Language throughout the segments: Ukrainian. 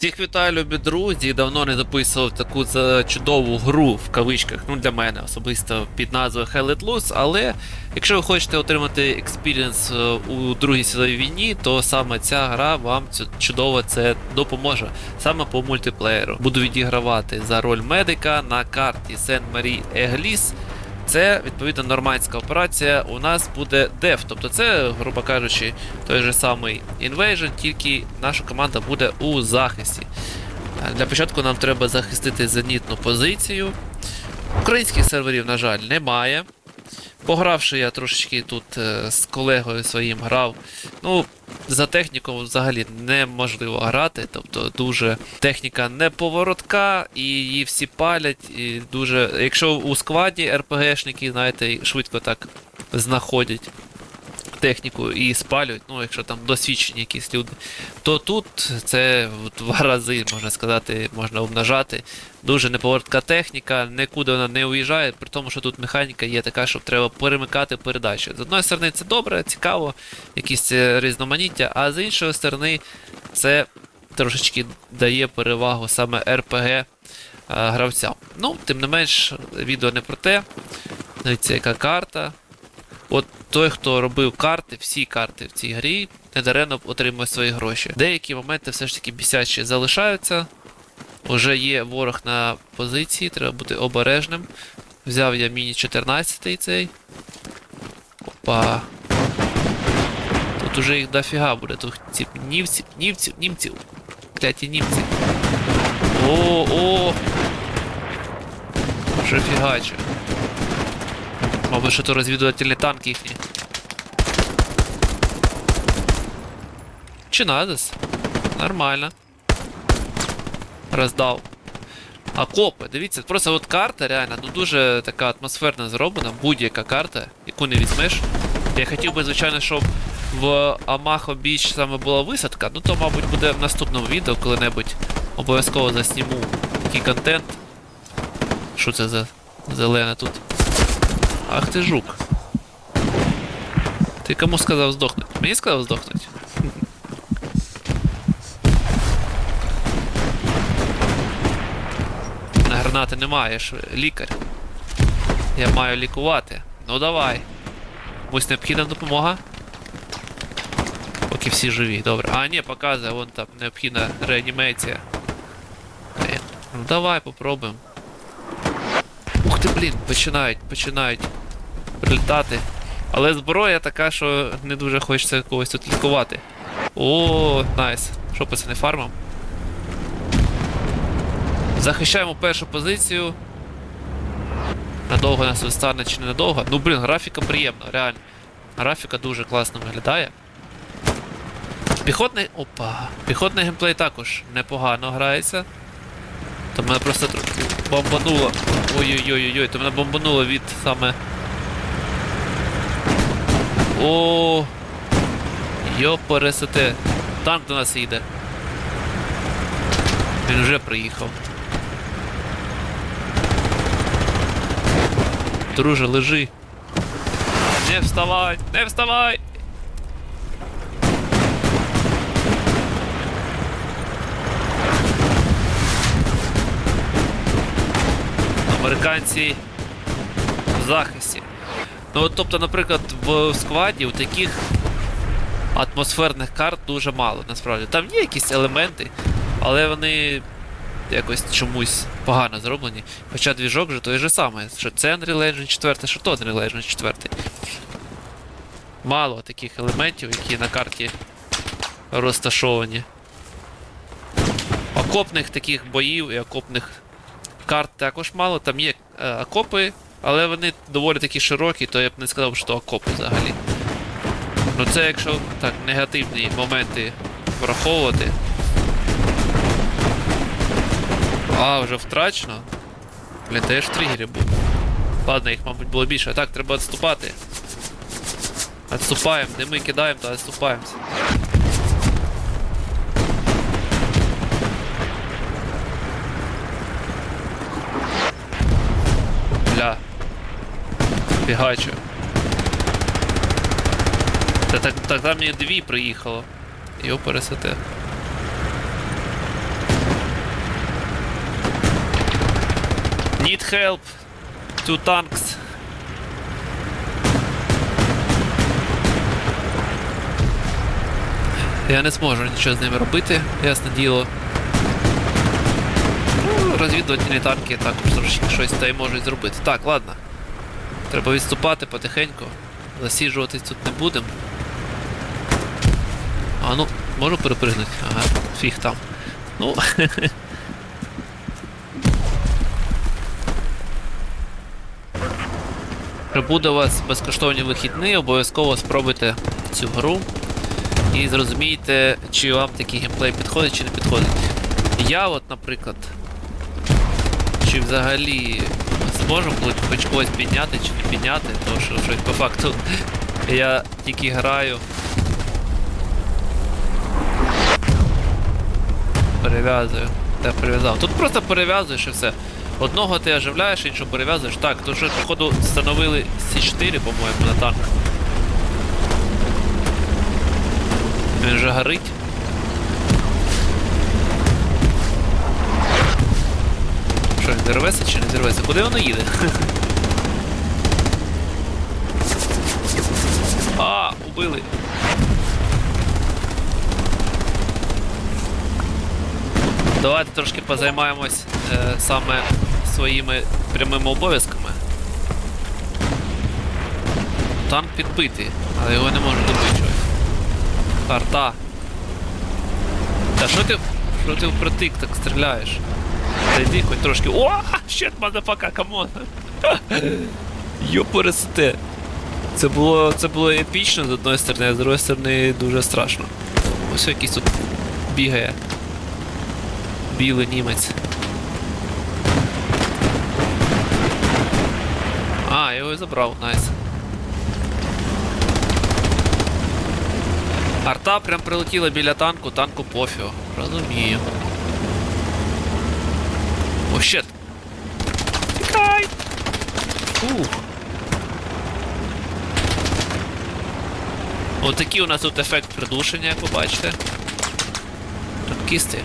Всіх вітаю, любі друзі. Давно не записував таку чудову гру в кавичках. Ну для мене особисто під назвою Hell Loose, Але якщо ви хочете отримати експірієнс е, у Другій світовій війні, то саме ця гра вам чудово це допоможе саме по мультиплеєру. Буду відігравати за роль медика на карті Сен-Марі Егліс. Це відповідно нормандська операція. У нас буде деф, тобто це, грубо кажучи, той же самий інвейжен, тільки наша команда буде у захисті. Для початку нам треба захистити зенітну позицію. Українських серверів, на жаль, немає. Погравши я трошечки тут е, з колегою своїм грав. Ну, за техніку взагалі неможливо грати, тобто дуже техніка неповоротка, і її всі палять. І дуже. Якщо у складі РПГшники, знаєте, швидко так знаходять техніку і спалюють, ну, якщо там досвідчені якісь люди, то тут це в два рази, можна сказати, можна обнажати. Дуже неповоротка техніка, нікуди вона не уїжджає, при тому, що тут механіка є така, що треба перемикати передачі. З одної сторони, це добре, цікаво, якісь е, різноманіття, а з іншої сторони, це трошечки дає перевагу саме РПГ е, гравцям. Ну, тим не менш, відео не про те. Дивіться, яка карта. От той, хто робив карти, всі карти в цій грі, недаремно отримує свої гроші. Деякі моменти все ж таки бісячі залишаються. Уже є ворог на позиції, треба бути обережним. Взяв я міні 14 цей. Опа. Тут уже їх дофіга буде. Тут ці німців, німців, німців. Кляті німці. О, о! Вже фігаче. Мабуть, що то розвідувальні танки їхні. Чи надос? Нормально. Роздав. Копи, дивіться, просто от карта реально ну дуже така атмосферна зроблена, будь-яка карта, яку не візьмеш. Я хотів би, звичайно, щоб в Амахо Біч саме була висадка, ну то, мабуть, буде в наступному відео коли-небудь обов'язково засніму такий контент. Що це за зелене тут? Ах ти жук. Ти кому сказав здохнуть? Мені сказав здохнуть? На гранати немає, ж лікар. Я маю лікувати. Ну давай. Комусь необхідна допомога. Поки всі живі, добре. А, ні, показує, вон там необхідна реанімація. Ну давай попробуємо. Ух ти, блін, починають, починають прилітати. Але зброя така, що не дуже хочеться когось тут лікувати. О, найс. Що пацани, фармом? Захищаємо першу позицію. Надовго нас вистане чи не надовго. Ну блін, графіка приємна, реально. Графіка дуже класно виглядає. Піхотний. Опа. Піхотний геймплей також непогано грається. То мене просто бомбануло. Ой-ой-ой-ой, то мене бомбануло від саме. О. Йопересете. Танк до нас їде. Він вже приїхав. Друже, лежи. Не вставай! Не вставай! Американці в захисті. Ну, от, тобто, наприклад, в складі у таких атмосферних карт дуже мало, насправді. Там є якісь елементи, але вони якось чомусь погано зроблені. Хоча двіжок же той же самий, що це Unreal Engine 4, що то Unreal Engine 4. Мало таких елементів, які на карті розташовані. Окопних таких боїв і окопних карт також мало. Там є е, окопи, але вони доволі такі широкі, то я б не сказав, що окопи взагалі. Ну це якщо так негативні моменти враховувати. А, вже втрачено. Блін, та я ж в тригері був. Ладно, їх, мабуть, було більше. Так, треба відступати. Отступаємо, не ми кидаємо, то відступаємося. Фігачу. Та так, так там мені дві приїхало. Його пересете. Need help. Two tanks. Я не зможу нічого з ними робити, ясне діло. Ну, Розвідувальні танки також трошки щось та й можуть зробити. Так, ладно. Треба відступати потихеньку. Засіджуватись тут не будемо. А ну, можу перепригнути? Ага, фіг там. Ну. Якщо буде у вас безкоштовні вихідні, обов'язково спробуйте цю гру і зрозумійте, чи вам такий геймплей підходить, чи не підходить. Я от, наприклад, чи взагалі зможу хоч- когось підняти чи не підняти, тому що щось по факту я тільки граю. Перев'язую. Та перев'язав. Тут просто перев'язуєш і все. Одного ти оживляєш, іншого перев'язуєш. Так, то вже, походу, встановили С4, по-моєму, на танк. Він вже горить. Зірветься чи не зірветься? Куди воно їде? А, убили. Давайте трошки позаймаємось е, саме своїми прямими обов'язками. Танк підбитий, але його не можу чогось. Арта. Та що ти. Що ти впритик так стріляєш? Та йди хоч трошки. О! Щет, мазафака, камон! Йопоресте. Це було, це було епічно з одної сторони, а з другої сторони дуже страшно. Ось якийсь тут бігає. Білий німець. А, його і забрав, найс. Арта прям прилетіла біля танку, танку пофігу. Розумію. О, щет. Тікай! Ух. Отакий у нас тут ефект придушення, як ви бачите. Танкісти.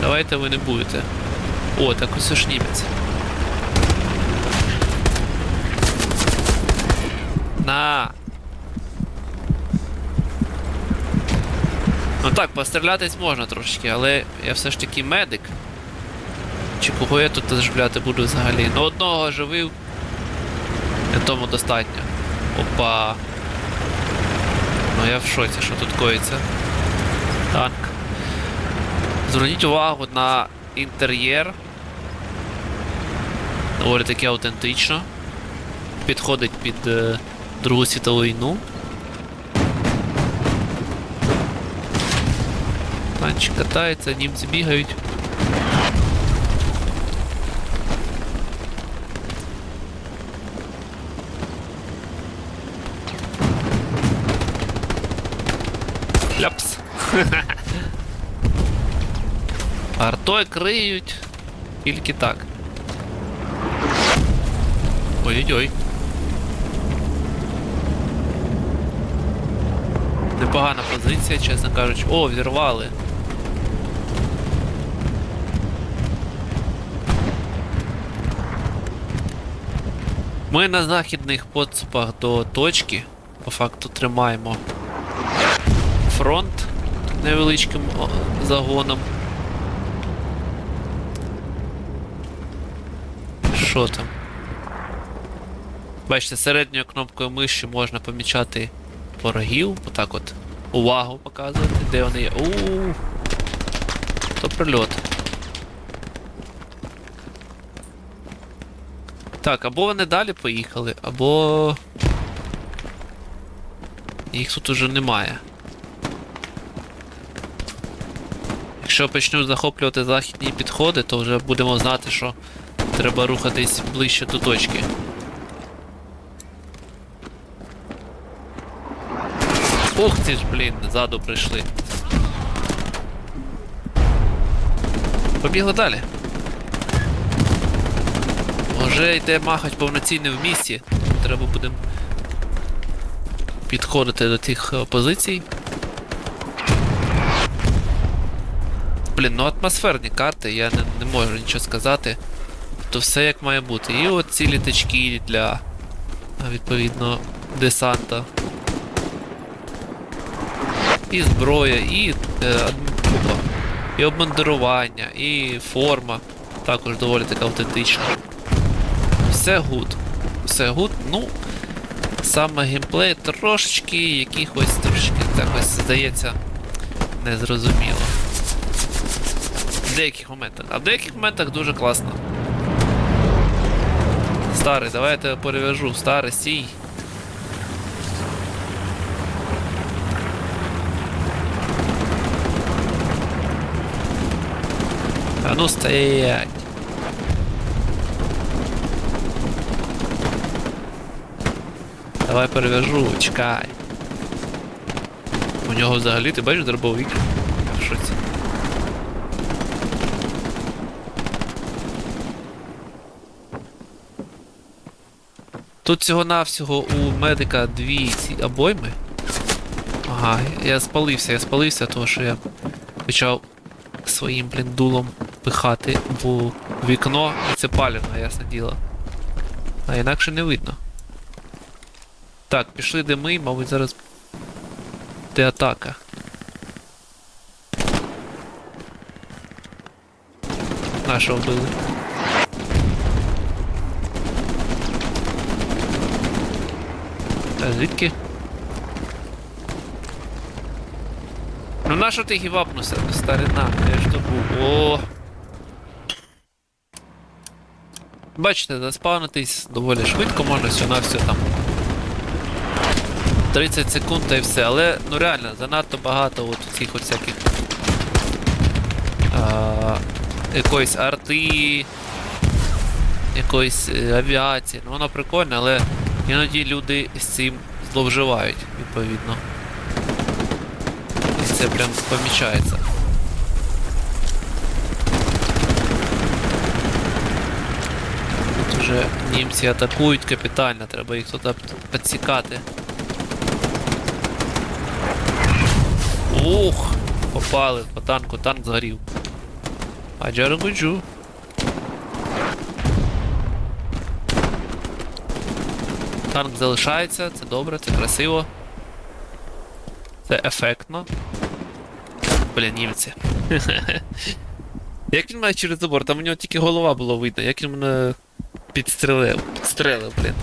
Давайте ви не будете. О, так ось ж німець. На. Ну так, пострілятись можна трошки, але я все ж таки медик. Чи кого я тут оживляти буду взагалі? Ну одного оживив. І тому достатньо. Опа. Ну я в шоці, що тут коїться. Танк. Зверніть увагу на інтер'єр. Доволі таки аутентично. Підходить під е, Другу світову війну. Танчик катається, німці бігають. Ляпс. Артой криють. Тільки так. Ой-ой-ой. Непогана позиція, чесно кажучи. О, взірвали. Ми на західних подступах до точки. По факту тримаємо фронт невеличким загоном. Що там? Бачите, середньою кнопкою миші можна помічати ворогів. Отак от. Увагу показувати, де вони є. Ууу. То прильот. Так, або вони далі поїхали, або. Їх тут уже немає. Якщо почнуть захоплювати західні підходи, то вже будемо знати, що треба рухатись ближче до точки. Ух ти ж, блін, ззаду прийшли. Побігли далі. Вже йде махач повноцінний в місті. Треба буде підходити до тих е, позицій. Блін, ну атмосферні карти, я не, не можу нічого сказати. То все як має бути. І от ці літачки для а, відповідно десанта. І зброя, і е, і обмундирування, і форма. Також доволі така автентична. Все гуд. Все гуд. Ну, саме геймплей трошечки якихось трошечки так ось здається незрозуміло. В деяких моментах. А в деяких моментах дуже класно. Старий, давай я тебе перев'яжу. Старий, стій. А ну стоять. Давай перев'яжу, чекай. У нього взагалі, ти бачиш дробовик? Що це? Тут всього-навсього у медика дві ці обойми. Ага, я спалився, я спалився, тому що я почав своїм блін дулом пихати в вікно, і це палівно, ясне діло. А інакше не видно. Так, пішли дими, мабуть, зараз. Де атака. Нашого вбили. А звідки? Ну на що ти гівапнувся, старина? Я ж тут був. О. Бачите, заспавнитись доволі швидко, можна все на все там. 30 секунд та й все, але ну реально, занадто багато от цих от всяких. Якоїсь арти, якоїсь е, авіації. Ну воно прикольне, але іноді люди з цим зловживають, відповідно. І це прям помічається. Тут вже німці атакують капітально, треба їх туди підсікати. Ух! Попали по танку, танк згорів. А джаргуджу. Танк залишається, це добре, це красиво. Це ефектно. Блін, німці. Як він має через забор? Там у нього тільки голова було видно, як він мене підстрелив. Підстрелив, блін.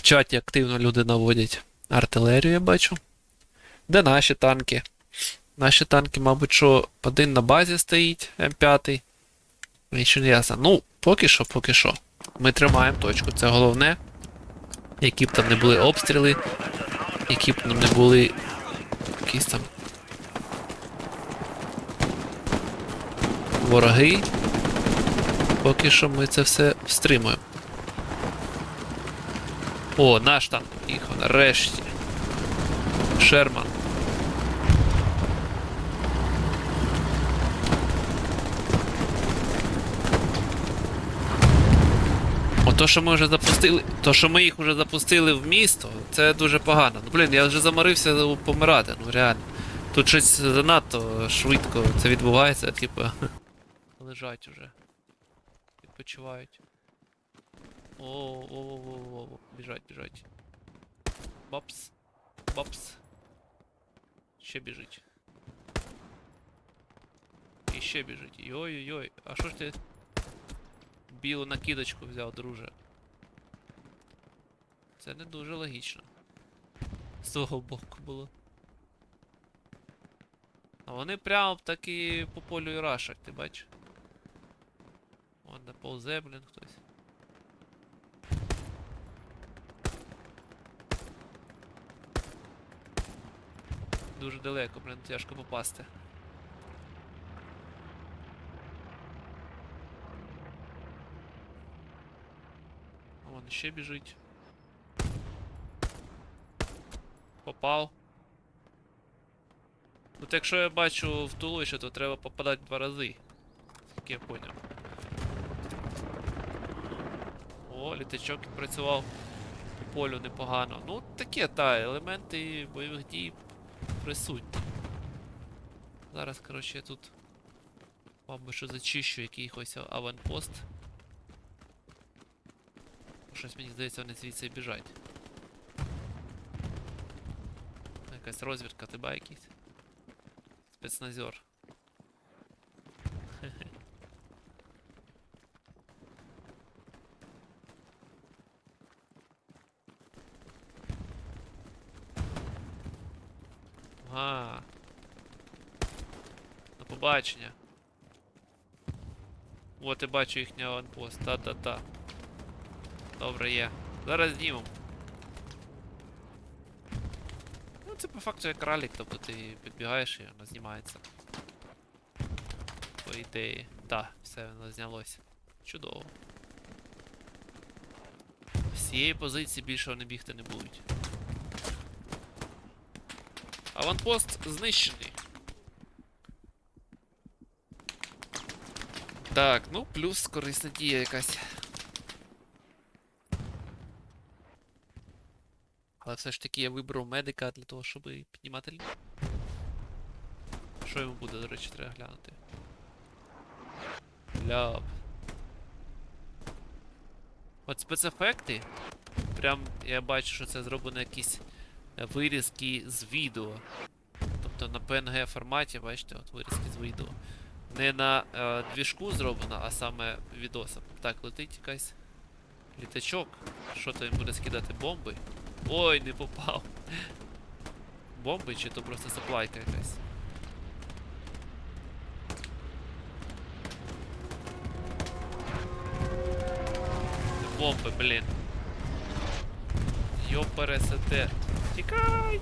В чаті активно люди наводять артилерію, я бачу. Де наші танки? Наші танки, мабуть, що один на базі стоїть, М5. Нічого не ясно. Ну, поки що, поки що. Ми тримаємо точку. Це головне. Які б там не були обстріли, які б там не були якісь там. Вороги. Поки що ми це все встримуємо. О, наш танк їхав, нарешті. Шерман. То, що ми вже запустили. То, що ми їх вже запустили в місто, це дуже погано. Ну блін, я вже заморився помирати, ну реально. Тут щось занадто швидко це відбувається, типу. Лежать уже. Відпочивають. О, о, о, о, о, о, біжать. Бапс. Бапс. Ще біжить. І ще біжить. Йой-йой-йой. А що ж ти білу накидочку взяв, друже? Це не дуже логічно. З того боку було. А вони прямо таки по полю і рашать, ти бачиш? Вон де повзе, блін, хтось. Дуже далеко, блін, тяжко попасти. Вон ще біжить. Попав. От якщо я бачу в туловище, то треба попадати два рази. наскільки я поняв. О, літачок працював по полю непогано. Ну, таке, та, елементи бойових дій присутні. Зараз, коротше, я тут. Мабуть, що зачищу якийсь аванпост. Щось мені здається, вони звідси біжать. Якась розвідка, тебе якийсь. Спецназер. Ага. До побачення. От і бачу їхній аванпост. Та-та-та. Добре є. Зараз знімемо. Ну, це по факту як ралік, тобто ти підбігаєш і воно знімається. По ідеї. Так, все, воно знялося. Чудово. З цієї позиції більше вони бігти не будуть. Аванпост знищений. Так, ну плюс корисна дія якась. Але все ж таки я вибрав медика для того, щоб піднімати лінію. Що йому буде, до речі, треба глянути. Ляп. От спецефекти. Прям я бачу, що це зроблено якісь вирізки з відео. Тобто на PNG форматі, бачите, от вирізки з відео. Не на е, двіжку зроблено, а саме відосом. Так, летить якась літачок. Що то він буде скидати бомби? Ой, не попав. Бомби чи то просто заплайка якась? Бомби, блін. Йопересете. Тікай!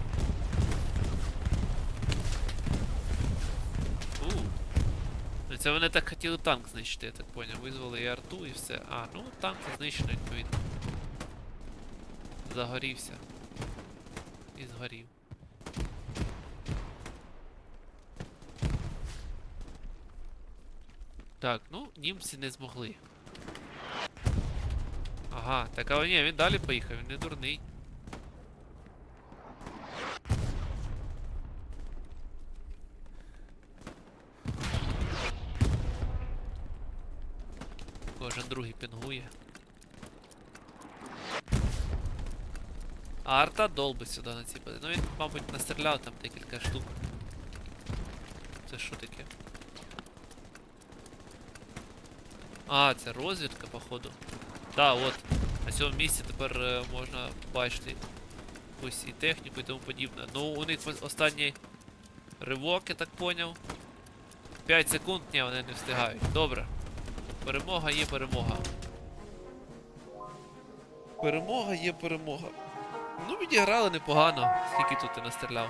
У. Це вони так хотіли танк знищити, я так поняв. Визвали і арту і все. А, ну танк знищено відповідно. Загорівся. І згорів. Так, ну, німці не змогли. Ага, так а ні, він далі поїхав, він не дурний. Пінгує. А арта долбить сюди на ці. Ну він, мабуть, настріляв там декілька штук. Це що таке? А, це розвідка, походу. Да, от. На цьому місці тепер е, можна бачити якусь і техніку і тому подібне. Ну, у них останній ривок, я так поняв. 5 секунд, ні, вони не встигають. Добре. Перемога є перемога. Перемога є перемога. Ну, відіграли непогано, скільки тут ти настріляв.